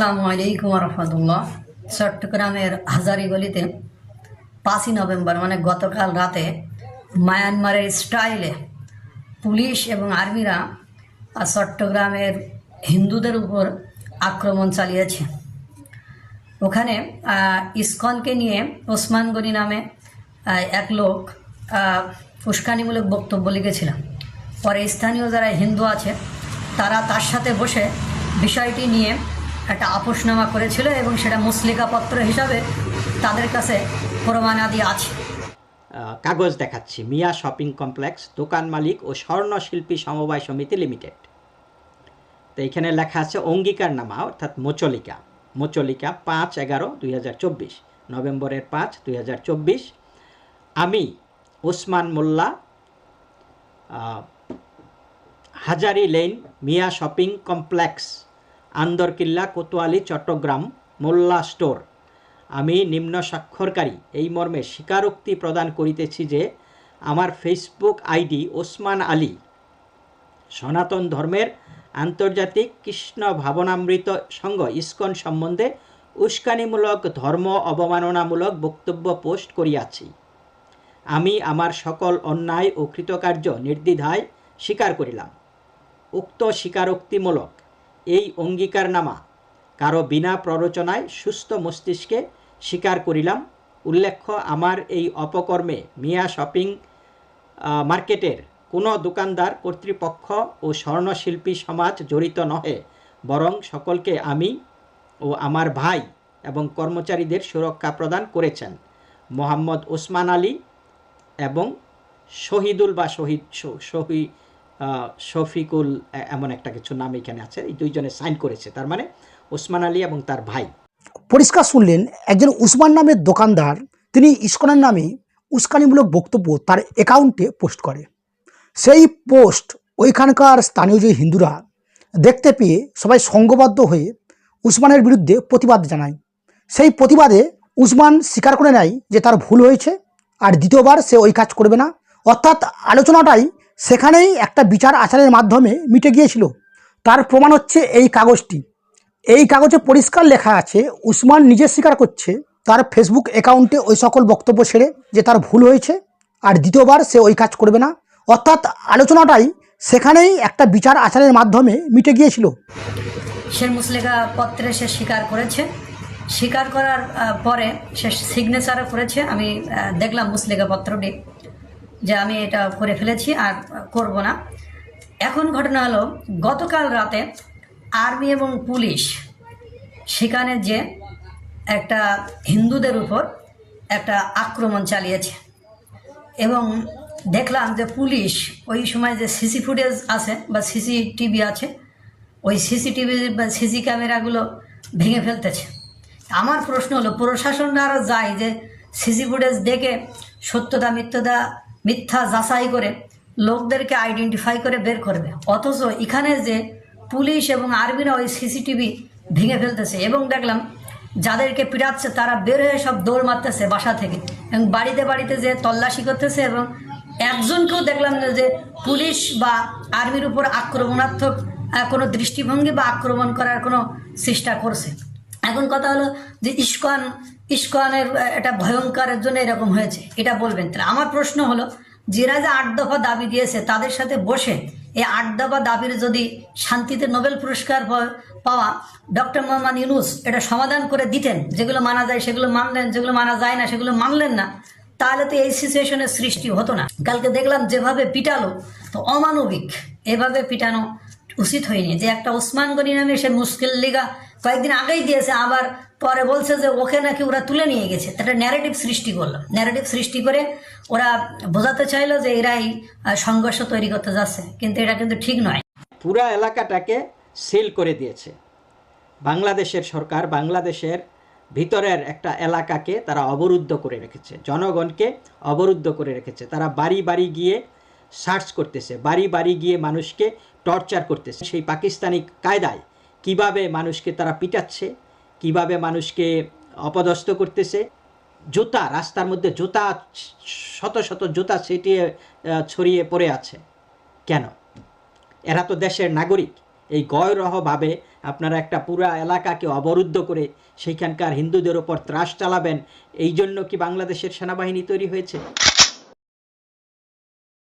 আসসালামু আলাইকুম রহমতুল্লাহ। চট্টগ্রামের হাজারিগলিতে পাঁচই নভেম্বর মানে গতকাল রাতে মায়ানমারের স্টাইলে পুলিশ এবং আর্মিরা চট্টগ্রামের হিন্দুদের উপর আক্রমণ চালিয়েছে। ওখানে ইসকনকে নিয়ে ওসমান গনি নামে এক লোক উস্কানিমূলক বক্তব্য লিখেছিলাম পরে স্থানীয় যারা হিন্দু আছে, তারা তার সাথে বসে বিষয়টি নিয়ে একটা আপোষনামা করেছিল এবং সেটা মুসলিকাপত্র হিসাবে তাদের কাছে প্রমাণাদি আছে। কাগজ দেখাচ্ছি। মিয়া শপিং কমপ্লেক্স, দোকান মালিক ও স্বর্ণ শিল্পী সমবায় সমিতি লিমিটেড। তো এখানে লেখা আছে অঙ্গীকার নামা, অর্থাৎ মোচলিকা। মোচলিকা পাঁচ এগারো দুই নভেম্বরের পাঁচ দুই আমি Osman Molla Hazari lane Mia shopping complex Andarkilla, Kotwali, Chattogram, Molla store. আমি নিম্ন স্বাক্ষরকারী। এই মর্মে স্বীকারোক্তি প্রদান করিতেছি যে, আমার ফেসবুক আইডি ওসমান আলী। সনাতন ধর্মের আন্তর্জাতিক কৃষ্ণ ভাবনামৃত সংঘ ইস্কন সম্বন্ধে উস্কানিমূলক ধর্ম অবমাননামূলক বক্তব্য পোস্ট করিয়াছি। আমি আমার সকল অন্যায় ও কৃতকার্য নির্দ্বিধায় স্বীকার করিলাম। উক্ত স্বীকারোক্তিমূলক এই অঙ্গীকারনামা। কারও বিনা প্ররোচনায় সুস্থ মস্তিষ্কে স্বীকার করিলাম। উল্লেখ্য আমার এই অপকর্মে মিয়া শপিং মার্কেটের কোনো দোকানদার কর্তৃপক্ষ ও স্বর্ণশিল্পী সমাজ জড়িত নহে। বরং সকলকে আমি ও আমার ভাই এবং কর্মচারীদের সুরক্ষা প্রদান করেছেন। মোহাম্মদ ওসমান আলী এবং শহীদুল বা শহীদ শ- শহী আহ, শফিকুল এমন একটা কিছু নাম এখানে আছে। এই দুইজনে সাইন করেছে। তার মানে ওসমান আলী এবং তার ভাই। পরিষ্কার শুনলেন, একজন উসমান নামের দোকানদার, তিনি ইস্কনের নামে উস্কানিমূলক বক্তব্য তার অ্যাকাউন্টে পোস্ট করে। সেই পোস্ট ওইখানকার স্থানীয় যে হিন্দুরা দেখতে পেয়ে সবাই সঙ্গবদ্ধ হয়ে উসমানের বিরুদ্ধে প্রতিবাদ জানায়। সেই প্রতিবাদে উসমান স্বীকার করে নেয় যে তার ভুল হয়েছে, আর দ্বিতীয়বার সে ওই কাজ করবে না। অর্থাৎ আলোচনাটাই সেখানেই একটা বিচার আচারের মাধ্যমে মিটে গিয়েছিল। তার প্রমাণ হচ্ছে এই কাগজটি। এই কাগজে পরিষ্কার লেখা আছে, উসমান নিজে স্বীকার করছে, তার ফেসবুক অ্যাকাউন্টে ওই সকল বক্তব্য ছেড়ে যে তার ভুল হয়েছে, আর দ্বিতীয়বার সে ওই কাজ করবে না। অর্থাৎ আলোচনাটাই সেখানেই একটা বিচার আচারের মাধ্যমে মিটে গিয়েছিল। সে মুসলিকা পত্রে সে স্বীকার করেছে। স্বীকার করার পরে সে সিগনেচারও করেছে। আমি দেখলাম মুসলিকা পত্রটি। যে আমি এটা করে ফেলেছি আর করব না। এখন ঘটনা হলো, গতকাল রাতে আর্মি এবং পুলিশ সেখানে যে একটা হিন্দুদের উপর একটা আক্রমণ চালিয়েছে এবং দেখলাম যে পুলিশ ওই সময় যে সিসি ফুটেজ আছে বা সিসিটিভি আছে, ওই সিসিটিভি বা সিসি ক্যামেরাগুলো ভেঙে ফেলতেছে। আমার প্রশ্ন হলো প্রশাসনরা আরও যায় যে সিসি ফুটেজ দেখে সত্যতা মিথ্যতা মিথ্যা যাচাই করে লোকদেরকে আইডেন্টিফাই করে বের করবে অথচ এখানে যে পুলিশ এবং আর্মিরা ওই সিসিটিভি ভেঙে ফেলতেছে এবং দেখলাম যাদেরকে পিটাচ্ছে তারা বের হয়ে সব দৌড় মারতেছে বাসা থেকে এবং বাড়িতে বাড়িতে যে তল্লাশি করতেছে এবং একজনকেও দেখলাম না যে পুলিশ বা আর্মির উপর আক্রমণাত্মক কোনো দৃষ্টিভঙ্গি বা আক্রমণ করার কোনো চেষ্টা করছে। এখন কথা হলো যে ইস্কন, ইস্কনের এটা ভয়ঙ্করের জন্য এরকম হয়েছে। এটা বলবেন। তাহলে আমার প্রশ্ন হলো যারা যে আট দফা দাবি দিয়েছে, তাদের সাথে বসে এই আট দফা দাবির যদি শান্তিতে নোবেল পুরস্কার পাওয়া ডক্টর মোহাম্মদ ইউনুস এটা সমাধান করে দিতেন, যেগুলো মানা যায় সেগুলো মানলেন, যেগুলো মানা যায় না সেগুলো মানলেন না, তাহলে তো এই সিচুয়েশনের সৃষ্টি হতো না। কালকে দেখলাম যেভাবে পিটালো, তো অমানবিক। এভাবে পিটানো উচিত হয়নি। যে একটা ওসমান গনি নামে সে মুশকিল লিগা কয়েকদিন আগেই দিয়েছে আবার পরে বলছে যে ওকে নাকি ওরা তুলে নিয়ে গেছে। একটা ন্যারেটিভ সৃষ্টি করল। ন্যারেটিভ সৃষ্টি করে ওরা বোঝাতে চাইলো যে এরাই আহ, সংঘর্ষ তৈরি করতে যাচ্ছে। কিন্তু এটা কিন্তু ঠিক নয়। পুরা এলাকাটাকে সিল করে দিয়েছে। বাংলাদেশের সরকার বাংলাদেশের ভিতরের একটা এলাকাকে তারা অবরুদ্ধ করে রেখেছে। জনগণকে অবরুদ্ধ করে রেখেছে। তারা বাড়ি বাড়ি গিয়ে সার্চ করতেছে বাড়ি বাড়ি গিয়ে মানুষকে টর্চার করতেছে। সেই পাকিস্তানি কায়দায় কীভাবে মানুষকে তারা পিটাচ্ছে, কীভাবে মানুষকে অপদস্থ করতেছে। জুতা, রাস্তার মধ্যে জুতা, শত শত জুতা ছিটিয়ে ছড়িয়ে পড়ে আছে। কেন? এরা তো দেশের নাগরিক। এই গয়রহভাবে আপনারা একটা পুরা এলাকাকে অবরুদ্ধ করে সেইখানকার হিন্দুদের ওপর ত্রাস চালাবেন, এই জন্য কি বাংলাদেশের সেনাবাহিনী তৈরি হয়েছে?